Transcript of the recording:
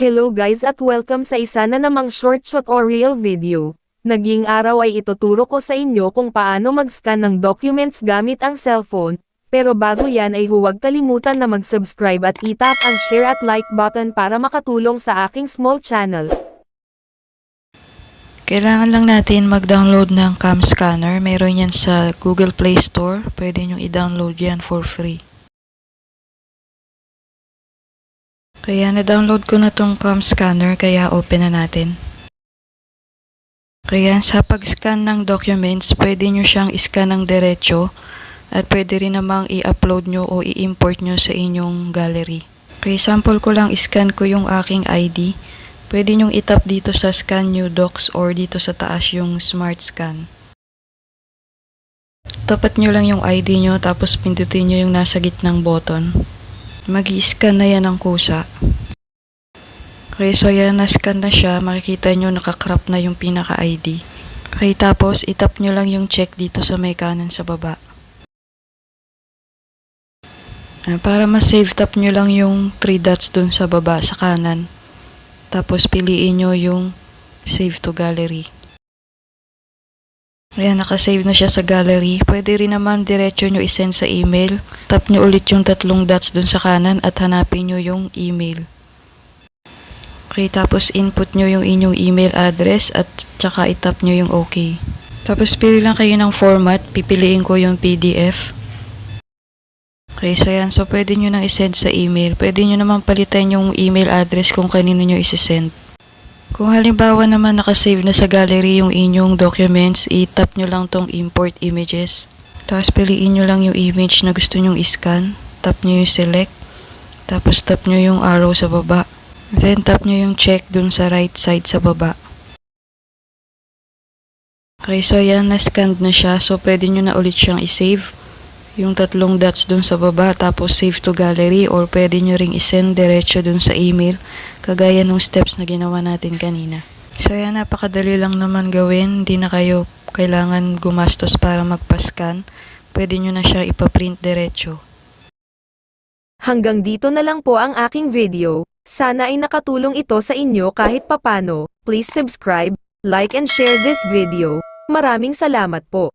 Hello guys at welcome sa isa na namang short tutorial video. Naging araw ay ituturo ko sa inyo kung paano mag-scan ng documents gamit ang cellphone, pero bago yan ay huwag kalimutan na mag-subscribe at itap ang share at like button para makatulong sa aking small channel. Kailangan lang natin mag-download ng cam scanner. Meron yan sa Google Play Store. Pwede nyo i-download yan for free. Kaya na-download ko na tong cam scanner kaya open na natin. Kaya sa pag-scan ng documents, pwede nyo siyang i-scan ng diretso at pwede rin namang i-upload nyo o i-import nyo sa inyong gallery. Kaya sample ko lang i-scan ko yung aking ID. Pwede nyong itap dito sa scan new docs or dito sa taas yung smart scan. Tapat nyo lang yung ID nyo tapos pindutin nyo yung nasa gitnang button. Mag scan na yan ng kusa. Okay, so yan, na-scan na siya. Makikita nyo nakakrop na yung pinaka-ID. Okay, tapos itap nyo lang yung check dito sa may kanan sa baba. Ah, Para ma-save, tap nyo lang yung 3 dots dun sa baba sa kanan. Tapos piliin nyo yung save to gallery. Ayan, nakasave na siya sa gallery. Pwede rin naman diretso nyo isend sa email. Tap nyo ulit yung tatlong dots dun sa kanan at hanapin nyo yung email. Okay, tapos input nyo yung inyong email address at tsaka itap nyo yung OK. Tapos pili lang kayo ng format. Pipiliin ko yung PDF. Okay, so yan. So, pwede nyo nang isend sa email. Pwede nyo naman palitan yung email address kung kanino nyo isisend. Kung halimbawa naman nakasave na sa gallery yung inyong documents, i-tap nyo lang tong import images. Tapos piliin nyo lang yung image na gusto nyong iscan. Tap nyo yung select. Tapos tap nyo yung arrow sa baba. Then tap nyo yung check dun sa right side sa baba. Okay, so yan, na-scanned na siya. So, pwede nyo na ulit siyang i-save yung tatlong dots dun sa baba tapos save to gallery or pwede nyo ring isend diretso dun sa email kagaya nung steps na ginawa natin kanina. So yan, napakadali lang naman gawin. Hindi na kayo kailangan gumastos para magpa-scan. Pwede nyo na siya ipaprint diretso. Hanggang dito na lang po ang aking video. Sana ay nakatulong ito sa inyo kahit papano. Please subscribe, like and share this video. Maraming salamat po.